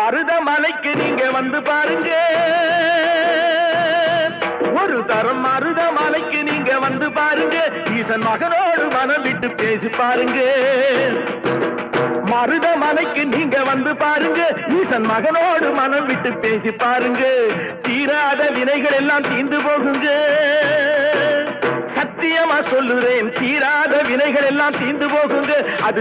மருதமலைக்கு நீங்க வந்து பாருங்க. ஒரு தரம் மருதமலைக்கு நீங்க வந்து பாருங்க. ஈசன் மகனோடு மனம் விட்டு பேசி பாருங்க. மருதமலைக்கு நீங்க வந்து பாருங்க. ஈசன் மகனோடு மனம் விட்டு பேசி பாருங்க. தீராத வினைகள் எல்லாம் தீந்து போகுங்க. சத்தியமா சொல்லுறேன் தீராத வினைகள் எல்லாம் தீந்து போகுங்க. அது